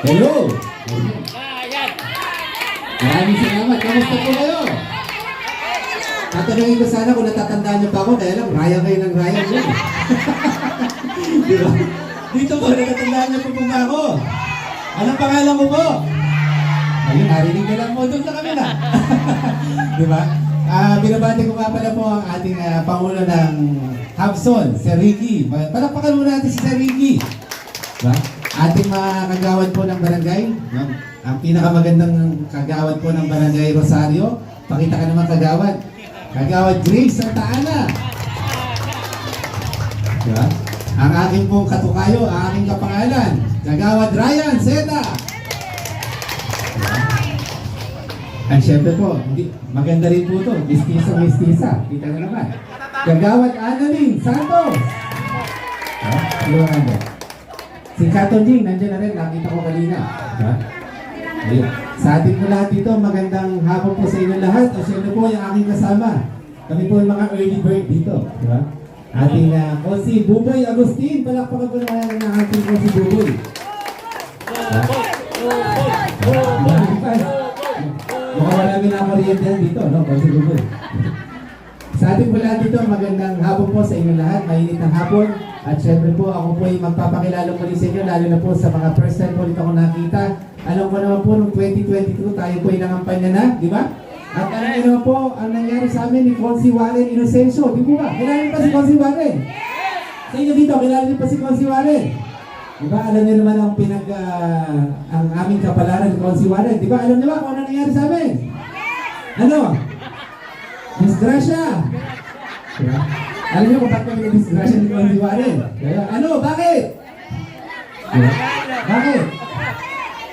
Hello! Maraming salamat. Kamusta po kayo? Tatanungin ko sana kung natatandaan niyo pa ako, kaya lang, raya kayo ng raya niyo. Di ba? Dito po, natatandaan niyo po po ba ako? Anong pangalan mo po? Ayun, narinig ka lang mo doon sa kanila. Di ba? Ah, binabati ko nga pala po ang ating ah, Pangulo ng Habson, Sir Ricky. Palakpakan muna natin si Sir Ricky. Diba? Ating mga kagawad po ng barangay, no? ang pinakamagandang kagawad po ng barangay Rosario, pakita ka naman kagawad. Kagawad Grace Santa Ana. Diba? Ang aking pong katukayo, ang aking kapangalan, kagawad Ryan Zeta. Diba? At syempre po, hindi, maganda rin po ito, mistisa mistisa. Kita na naman. Kagawad Annalyn Santos. Diba? Mo. Si Katon Jing, nandiyan na rin, nakita ko kanina. Ayun. Sa ating po dito, magandang hapon po sa inyo lahat. At syempre po yung aking kasama. Kami po yung mga early bird dito. Diba? Ating uh, Konsi Buboy Agustin. Palakpakan po naman ng ating Konsi Buboy. Mukhang marami na kuryente yan dito, no? Konsi Buboy. Sa ating po dito, magandang hapon po sa inyo lahat. Mainit na hapon. At syempre po, ako po ay magpapakilala muli sa inyo, lalo na po sa mga first time po ulit ako nakita. Alam ko naman po, noong 2022, tayo po ay nangampanya na, di ba? At niyo naman po, ang nangyari sa amin ni Consi Warren Inocencio, di po ba? Kilala pa si Consi Warren? Sa inyo dito, kilala niyo pa si Consi Warren? Di ba? Alam niyo naman ang pinag, ah, ang aming kapalaran ni Consi Warren. Di ba? Alam niyo ba kung ano nangyari sa amin? Ano? Disgrasya! Diba? Alam niyo kung bakit kami disgrasya ni Consi Warren? Kaya, ano? Bakit? Diba? Bakit?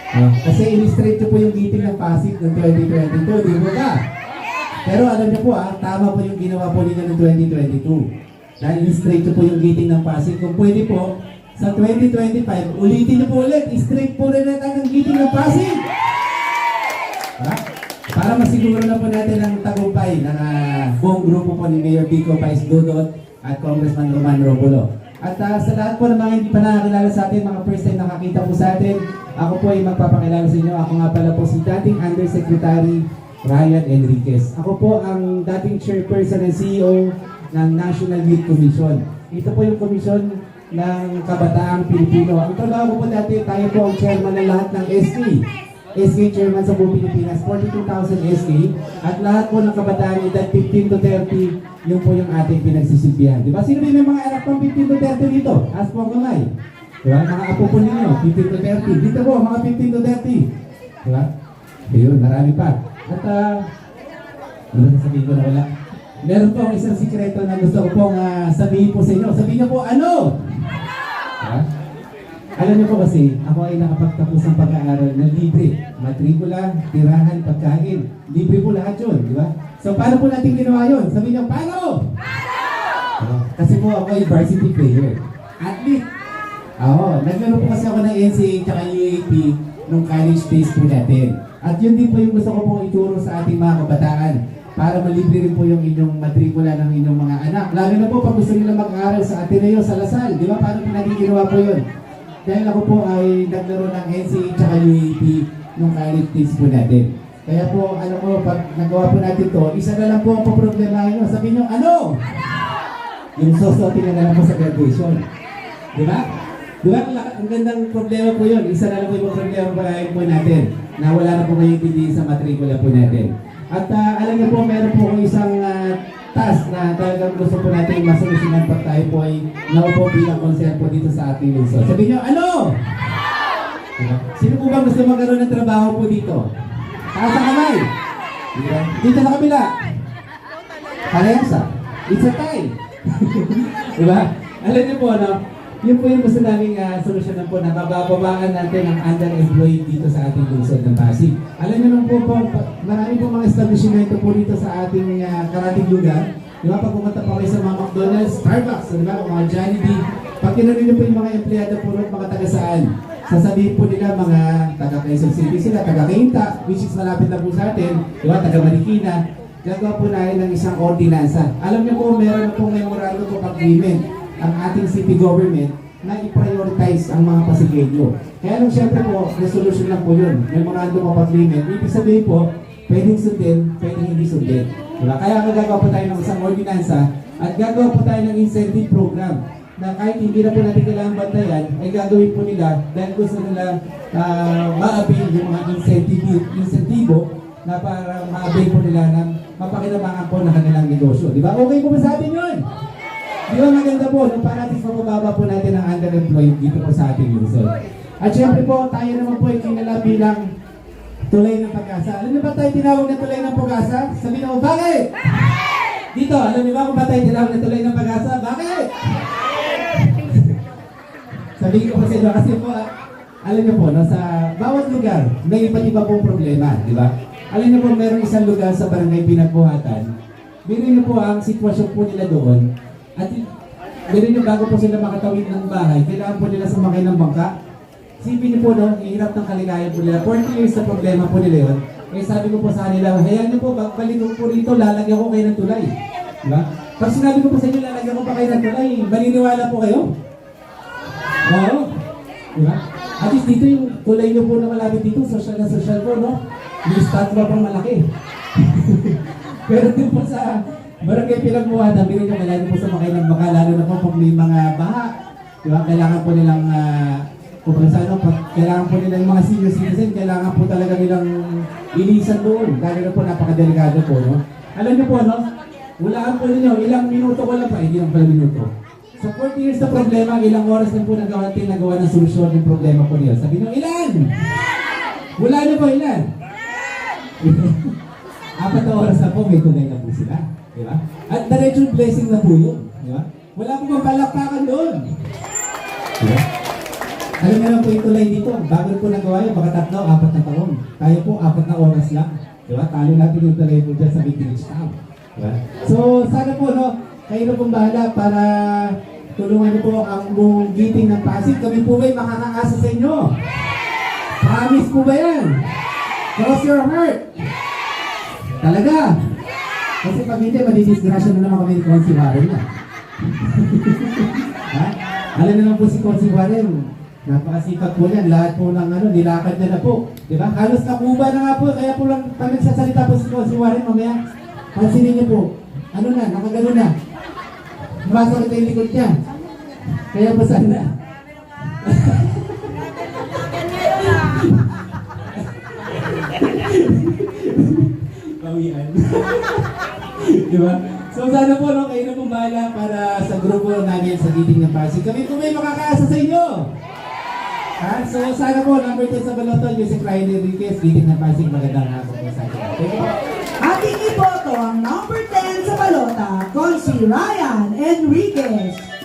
Ah, kasi in-straight niyo po yung meeting ng Pasig ng 2022, di ba ba? Pero alam niyo po ah, tama po yung ginawa po ninyo ng 2022. Dahil in-straight niyo po yung meeting ng Pasig. Kung pwede po, sa 2025, ulitin niyo po ulit, straight po rin natin ang meeting ng Pasig. Ha? Para masiguro na po natin ang tagumpay ng ah, buong grupo po ni Mayor Pico Pais Dudot at Congressman Roman Robulo. At ah, sa lahat po ng mga hindi pa nakakilala sa atin, mga first time nakakita po sa atin, ako po ay magpapakilala sa inyo. Ako nga pala po si dating Undersecretary Ryan Enriquez. Ako po ang dating chairperson and CEO ng National Youth Commission. Ito po yung komisyon ng Kabataang Pilipino. Ang trabaho po dati, tayo po ang chairman ng lahat ng SK. SK chairman sa buong Pilipinas, 42,000 SK. At lahat po ng kabataan edad 15 to 30, yun po yung ating pinagsisilbihan. Di ba? Sino ba may mga anak pang 15 to 30 dito? Ask po kamay. Di ba? Mga apo po ninyo, 15 to 30. Dito po, mga 15 to 30. Di ba? Ayun, marami pa. At, ah, ano ba sabihin ko na wala? Meron po isang sikreto na gusto ko pong ah, sabihin po sa inyo. Sabihin niyo po, ano? Ha? Alam niyo po kasi, ako ay nakapagtapos ng pag-aaral na libre. Matrikula, tirahan, pagkain. Libre po lahat yun, di ba? So, paano po natin ginawa yun? Sabihin niyo, paano? Paano? Kasi po ako ay varsity player. Athlete. Oo, naglaro po kasi ako ng NCAA at UAP nung college days po natin. At yun din po yung gusto ko pong ituro sa ating mga kabataan para malibre rin po yung inyong matrikula ng inyong mga anak. Lalo na po pag gusto nila mag-aral sa Ateneo, sa Lasal. Di ba? Paano po natin ginawa po yun? Dahil ako po ay naglaro ng NCAA at UAP nung college days po natin. Kaya po, alam ko, pag nagawa po natin to, isa na lang po ang poproblemahin nyo. Sabihin nyo, ano? Yung susuotin na lang po sa graduation. Di ba? Di ba? Ang- Ang gandang problema po yun. Isa na lang po yung problema pa po natin na wala na po ngayong pindi sa matrikula po natin. At ah, alam niyo po, meron po isang ah, task na talagang gusto po natin masolusyonan pag tayo po ay naupo bilang konserpo dito sa ating lungsod. Sabihin niyo, ano? Diba? Sino po ba gusto magkaroon ng trabaho po dito? Taas ang kamay. Diba? Dito sa kabila. Parehansa. It's a tie. diba? Alam niyo po, no? Yun po yung gusto naming uh, solusyonan po na mabababaan natin ang underemployed dito sa ating lungsod ng Pasig. Alam niyo naman po po, marami po mga establishmento po dito sa ating uh, karating lugar. Di ba, pag pumunta pa kayo sa mga McDonald's, Starbucks, di ba, mga Jollibee, pag tinanong niyo po yung mga empleyado po ron, mga taga saan, sasabihin po nila mga taga Quezon City sila, taga Cainta, which is malapit na po sa atin, di ba, taga Marikina, gagawa po natin ng isang ordinansa. Alam niyo po, meron po memorandum of agreement ang ating city government na i-prioritize ang mga Pasigueño. Kaya nung siyempre po, resolution lang po yun. Memorandum of Agreement. Ibig sabihin po, pwedeng sundin, pwedeng hindi sundin. Diba? Kaya gagawa po tayo ng isang ordinansa at gagawa po tayo ng incentive program na kahit hindi na po natin kailangan bantayan, ay gagawin po nila dahil gusto nila uh, ma-avail yung mga incentive, insentibo na para ma-avail po nila ng mapakinabangan po ng kanilang negosyo. Di ba? Okay po ba sa atin yun? Ba maganda po, no? para natin mababa po natin ang underemployed dito po sa ating lungsod. At syempre po, tayo naman po ay kilala bilang tulay ng pag-asa. Alam niyo ba tayo tinawag na tulay ng pag-asa? Sabihin mo, bakit? Dito, alam niyo ba kung ba tayo tinawag na tulay ng pag-asa? Bakit? Sabihin ko po sa inyo kasi po, ah, alam niyo po, no, sa bawat lugar, may iba't iba pong problema, di ba? Alam niyo po, merong isang lugar sa barangay Pinagbuhatan. Birin niyo po ang sitwasyon po nila doon. At birin niyo bago po sila makatawid ng bahay, kailangan po nila sumakay ng bangka. Sipin niyo po, no, ihirap ng kaligayan po nila. 40 years na problema po nila yun. Eh sabi ko po sa kanila, hayaan niyo po, balik ko po rito, lalagyan ko kayo ng tulay. Di ba? Pag sinabi ko po sa inyo, lalagyan ko pa kayo ng tulay, maniniwala po kayo? Oo. Di ba? At least dito yung kulay nyo po na malapit dito, social na social po, no? May statwa pang malaki. Pero din po sa barangay pinagmuhatan, bilhin nyo kailangan po mga ng baka, lalo na po pag may mga baha. Di? Kailangan po nilang, uh, kung sa pag, kailangan po nilang mga senior citizen, kailangan po talaga nilang ilisan doon. Dahil na po napakadelikado po, no? Alam niyo po, no? Hulaan po ninyo, ilang minuto ko lang pa, hindi lang pala minuto. Sa 40 years na problema, ilang oras na po nagawa natin nagawa ng solusyon ng problema po niyo. Sabi niyo, ilan? Wala niyo po, ilan? Apat na oras na po, may tunay na po sila. Di ba? At diretso blessing na po yun. Di ba? Wala po bang palakpakan doon. Di ba? Alam niyo lang po yung tulay dito. Bago po nagawa yun, baka tatlo, apat na taon. Tayo po, apat na oras lang. Di ba? Talo natin yung tulay po dyan sa Big Village Town. Di ba? So, sana po, no, kayo na pong bahala para tulungan niyo po ang buong giting ng Pasig. Kami po ba'y makakaasa sa inyo? Promise po ba yan? Cross your heart. Talaga? Kasi pag hindi, madidisgrasya na naman kami ni Consi Warren na. ha? Alam naman po si Consi Warren, napakasikat po niyan. Lahat po ng ano, nilakad niya na po. Di ba? Halos nakuba na nga po. Kaya po lang, pag nagsasalita po si Consi Warren, mamaya, pansinin niyo po. Ano na, nakagano na. Masakit yung likod niya. Kaya pa sana. Kawian. Di ba? So sana po, no, kayo na bahala para sa grupo namin sa Giting ng Pasig. Kami po may makakaasa sa inyo. Ha? So sana po, number 10 sa Baloto, Music Ryan Enriquez, Giting ng Pasig, magandang hapon po sa. Thank you po. Ating iboto ang number 10 sa balota, Consi Ryan Enriquez.